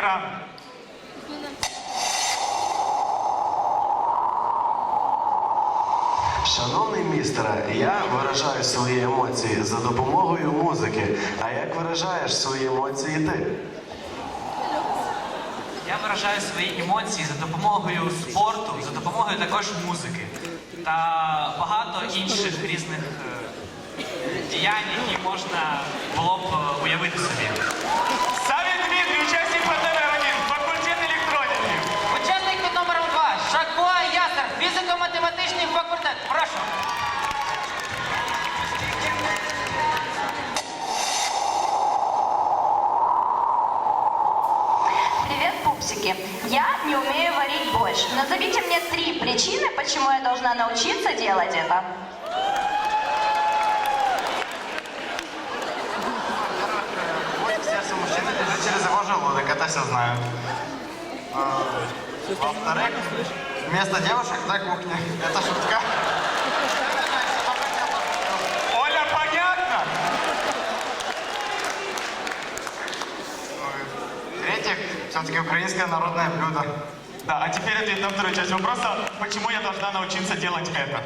экран. Шановний містере, я виражаю свої емоції за допомогою музики. А як виражаєш свої емоції ти? Я виражаю свої емоції за допомогою спорту, за допомогою також музики та багато інших різних е, діянь, які можна було б е, уявити собі. Причины, почему я должна научиться делать это. Путь к сердцу мужчины через его желудок, это все знают. А, Во-вторых, вместо девушек на кухне. Это шутка. Оля, понятно? В-третьих, все-таки украинское народное блюдо. Да, а теперь ответ на вторую часть вопроса. Почему я должна научиться делать это?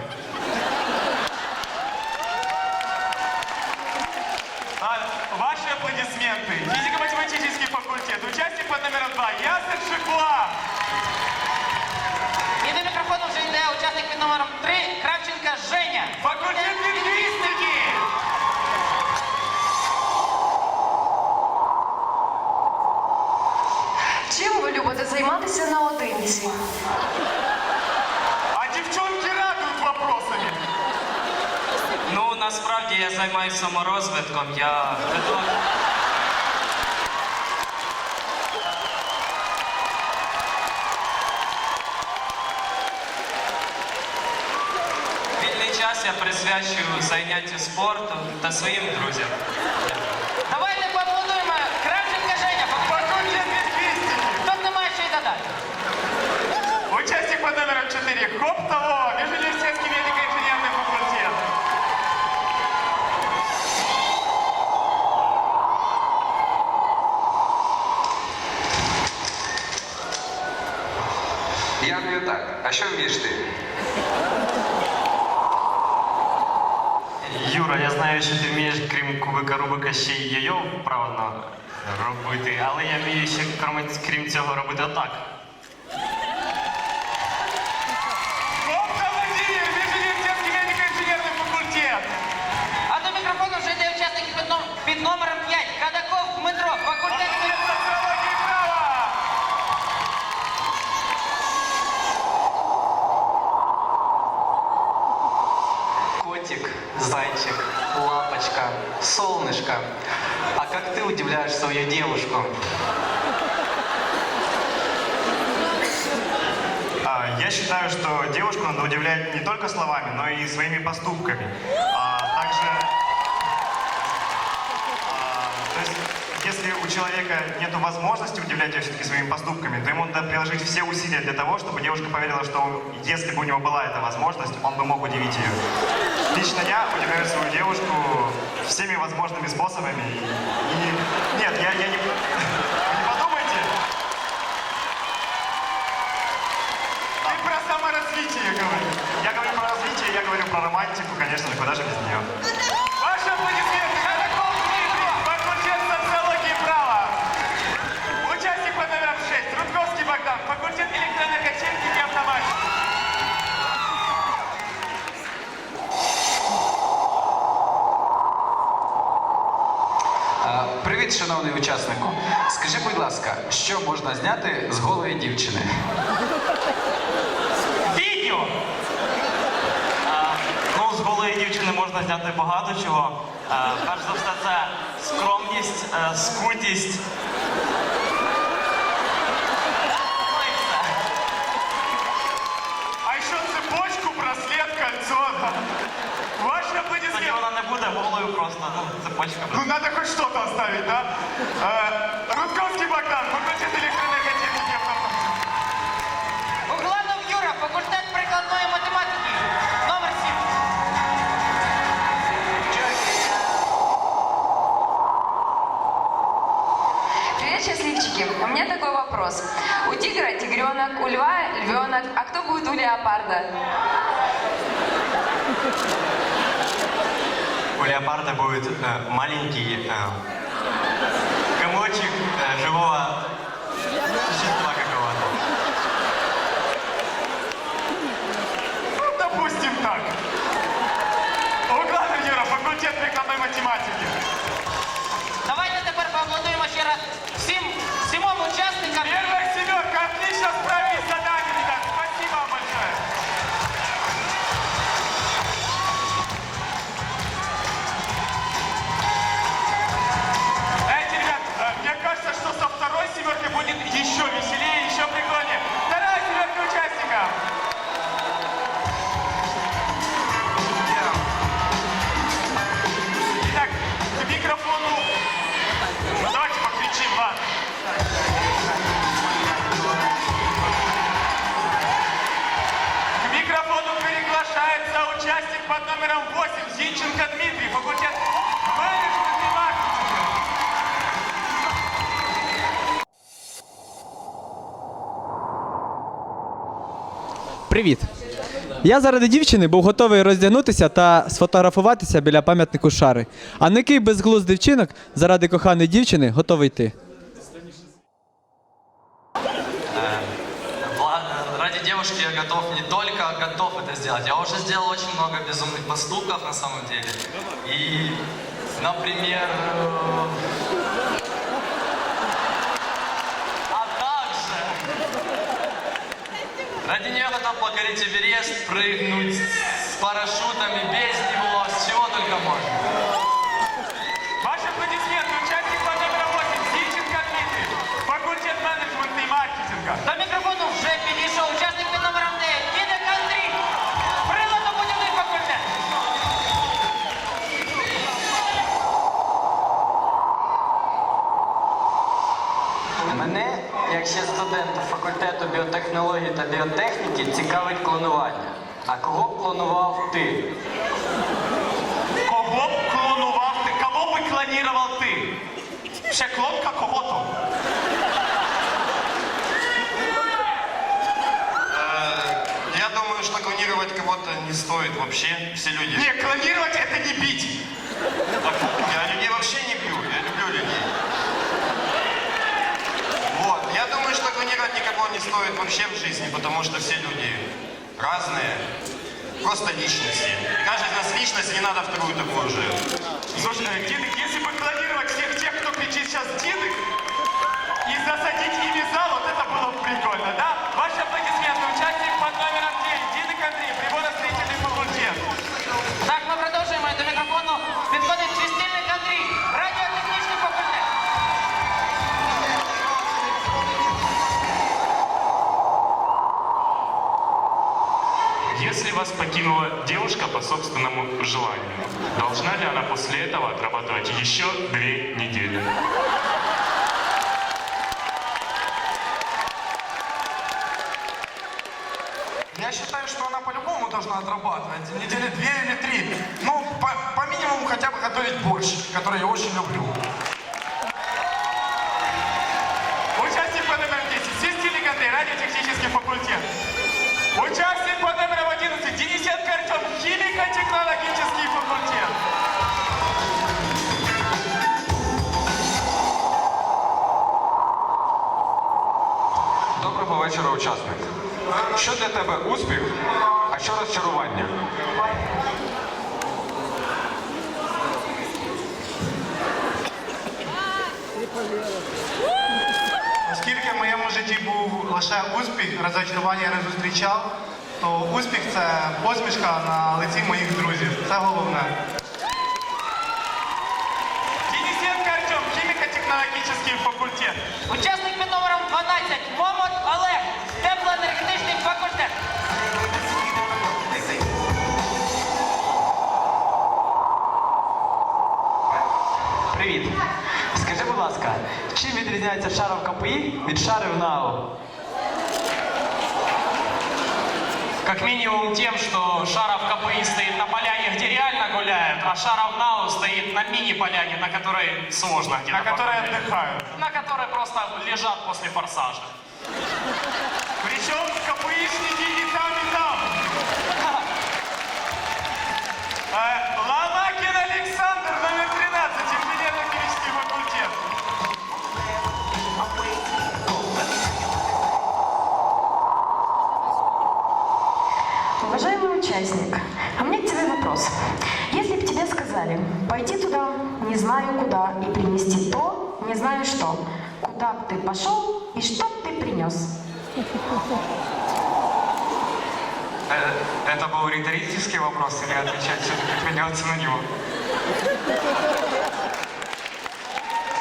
А, ваши аплодисменты. Физико-математический факультет. Участник под номером два. Ясен Шикла. І до мікрофону вже йде учасник під номером три. Кравченка Женя. Факультет лингвистики. Чим ви любите займатися наодинці? А девчонки радуют вопросами. Ну насправді я займаюся саморозвитком. Я веду. Вільний час я присвячую заняттю спорту та своїм друзям. 4. Хоптало. Межуниверситетский медико-инженерный факультет. Я вмію так. А що вмієш ти? Юра, я знаю, що ти вмієш, крім кубика Рубика, ще й йо вправно робити, але я вмію ще крім, крім цього робити отак. Удивляешь свою девушку? А, Я считаю, что девушку надо удивлять не только словами, но и своими поступками. У человека нет возможности удивлять ее все-таки своими поступками, то ему надо приложить все усилия для того, чтобы девушка поверила, что если бы у него была эта возможность, он бы мог удивить ее. Лично я удивляю свою девушку всеми возможными способами. И нет, я, я не... Не подумайте, Ты про саморазвитие говоришь. Я говорю про развитие, я говорю про романтику, конечно же, куда же без нее. Шановний учаснику. Скажи, будь ласка, що можна зняти з голої дівчини? Відео! А, ну, з голої дівчини можна зняти багато чого. А, перш за все, це скромність, е, скутість. Буде голою просто, ну, цепочка. Ну, надо хоть что-то оставить, да? Э, Рудковский Богдан, факультет электронной автоматики. Угланов Юра, факультет прикладної математики. Номер 7. Привет, счастливчики. У меня такой вопрос. У тигра тигренок, у льва львенок, а кто будет у леопарда? леопарда будет э, маленький э, комочек э, живого существа какого-то. Ну, допустим так. Угланов Юра, факультет прикладной математики. Давайте тепер поаплодуємо ще раз всім, всімом учасникам. Первая семерка, отлично справились Привіт! Я заради дівчини був готовий роздягнутися та сфотографуватися біля пам'ятнику шари. А на який безглуздий вчинок заради коханої дівчини готовий йти. Ради девушки я готов не только готов это сделать, я уже сделал очень много безумных поступков на самом деле. И, например, ради нее готов покорить Эверест, прыгнуть с парашютами, без него, с чего только можно. Ваши аплодисменты. Участник под номером 8 Зинченко Дмитрий, факультет менеджмента и маркетинга. До мікрофону вже підійшов учасник під номером 9. Дідик Андрій. Приладобудівний факультет. Мене, як ще студента факультету біотехнології та біотехніки, цікавить клонування. А кого б клонував ти? Кого б клонував ти? Кого би клонував ти? Ще клонка кого-то. Я думаю, что клонировать кого-то не стоит вообще. Все люди. Не, клонировать это не бить. Я людей вообще не никого не стоит вообще в жизни, потому что все люди разные, просто личности. Каждая из нас личность, не надо вторую такую же. Слушай, э, если бы по собственному желанию, должна ли она после этого отрабатывать еще две недели? Я считаю, что она по-любому должна отрабатывать. Недели две или три. Ну, по, по минимуму хотя бы готовить борщ, который я очень люблю. Участник под номером 10, Свистильник Андрей, радиотехнический факультет. учасник. Що для тебе успіх, а що розчарування? Оскільки в моєму житті був лише успіх, розочарування я не зустрічав, то успіх це посмішка на лиці моїх друзів. Це головне. Денисенко Артем, хіміко-технологічний факультет. Учасник під номером 12. Мама теплоенергетичний факультет. Привіт. Скажи, будь ласка, чим відрізняється шаров КПІ від шарів НАУ? Как минимум тем, что Шаров КПИ стоит на поляне, где реально гуляют, а Шаров НАУ стоит на мини-поляне, на которой сложно где-то На которые погулять. отдыхают. На которой просто лежат после форсажа. Причем КПИшники и там, и там. Ломакин Александр, номер 13, инженерно-химический факультет. Уважаемый участник, а мне к тебе вопрос. Если бы тебе сказали пойти туда, не знаю куда, и принести то, не знаю что, куда бы ты пошел и что б ты принес? Э, Это был риторический вопрос или отвечать все-таки придется на него?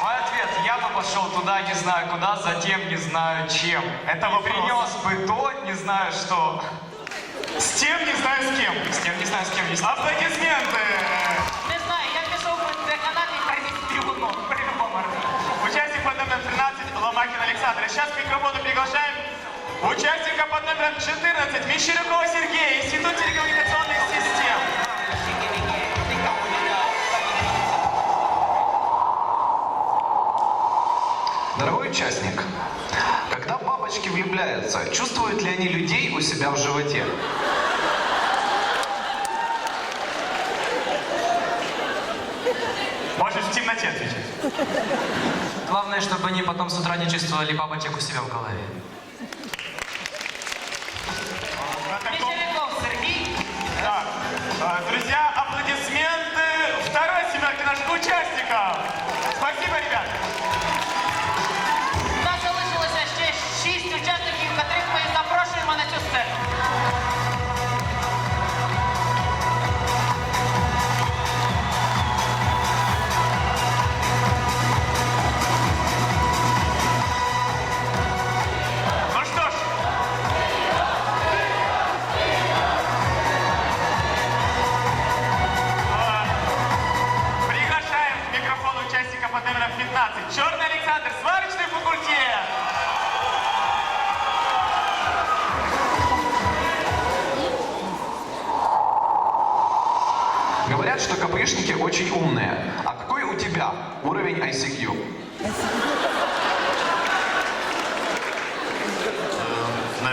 Мой ответ, я бы пошел туда, не знаю куда, затем не знаю чем. Это И принес бы то, не знаю что. С тем не знаю с кем. С тем не знаю с кем, естественно. Аплодисменты. Не знаю, я пішов би до канати і приніс трюгуну. По-любому. Участник под номером 13 Ломакин Александр. И Сейчас к микрофону приглашаем участника под номером 14 Мещерякова Сергея, Институт телекоммуникационных систем. Дорогой участник, когда бабочки влюбляются, чувствуют ли они людей у себя в животе? Можешь в темноте отвечать. Главное, чтобы они потом с утра не чувствовали бабочек у себя в голове. друзья,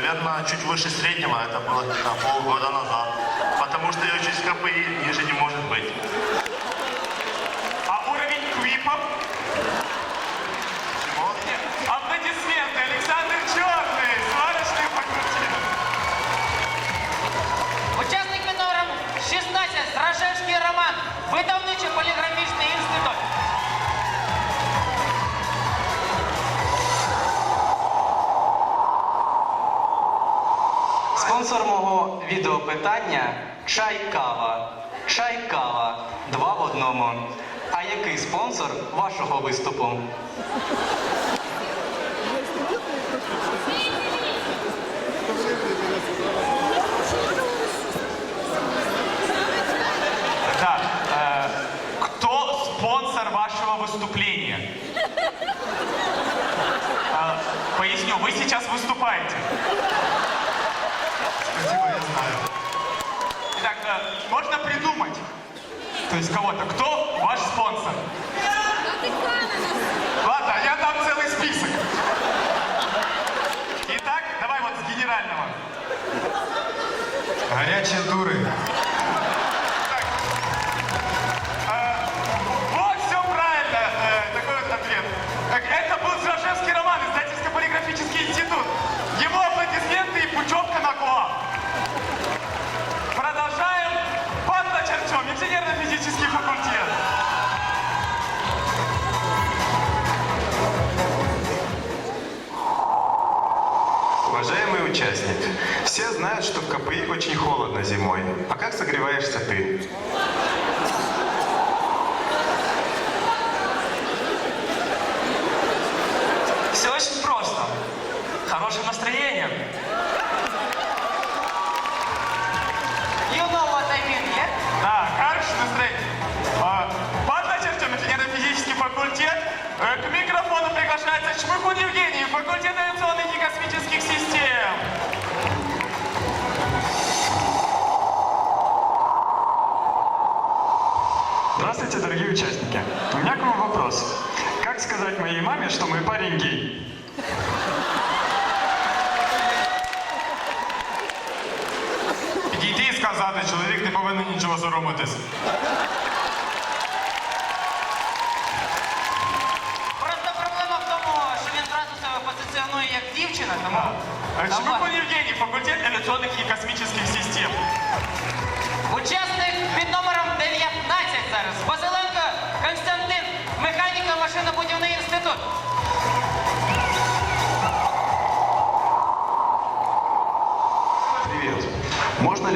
Наверное, чуть выше среднего, это было где-то полгода назад. Потому что я учусь в КПИ, ниже не может быть. А уровень квипов? Аплодисменты, Александр Черный, сварочный факультет. Учасник під номером 16 Стражевський Роман, видавничий поліграфічний Спонсор мого відеопитання чай кава. Чай кава. Два в одному. А який спонсор вашого виступу? Так, э, кто спонсор вашего выступления? Э, поясню, вы сейчас выступаете. Можно придумать, то есть кого-то, кто ваш спонсор? Ладно, я дам целый список. Итак, давай вот с генерального. Горячие дуры. Участник. Все знают, что в КПИ очень холодно зимой. А как согреваешься ты? дорогие участники. У меня к вам вопрос. Как сказать моей маме, что мой парень гей? Підійти і сказати, чоловік не повинен нічого соромитись. Просто проблема в тому, що він зразу себе позиціонує як дівчина, тому... Э, Чмыхун Евгений, факультет авиационных и космических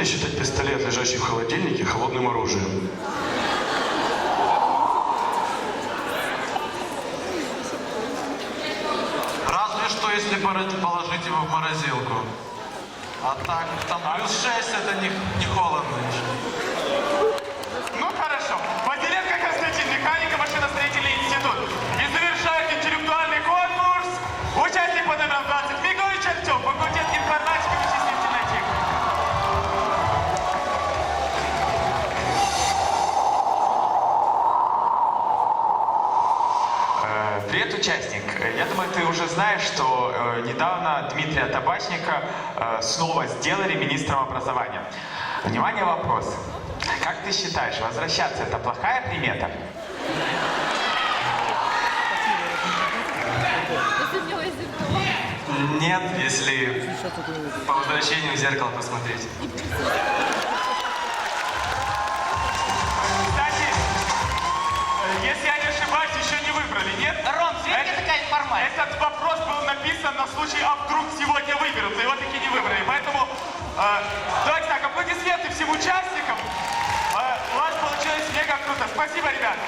Ли считать пистолет, лежащий в холодильнике, холодным оружием? Разве что, если положить его в морозилку. А так, там плюс 6, это не, не холодно еще. Снова сделали министром образования. Внимание, вопрос. Как ты считаешь, возвращаться это плохая примета? Нет, если по возвращению в зеркало посмотреть. Кстати, если я не ошибаюсь, еще не выбрали, нет? Ром, звідки така нормально. Этот вопрос был написан на случай, а вдруг сегодня выберут, но его таки не выбрали. Поэтому э, давайте так, аплодисменты всем участникам. Э, вас получилось мега круто. Спасибо, ребята.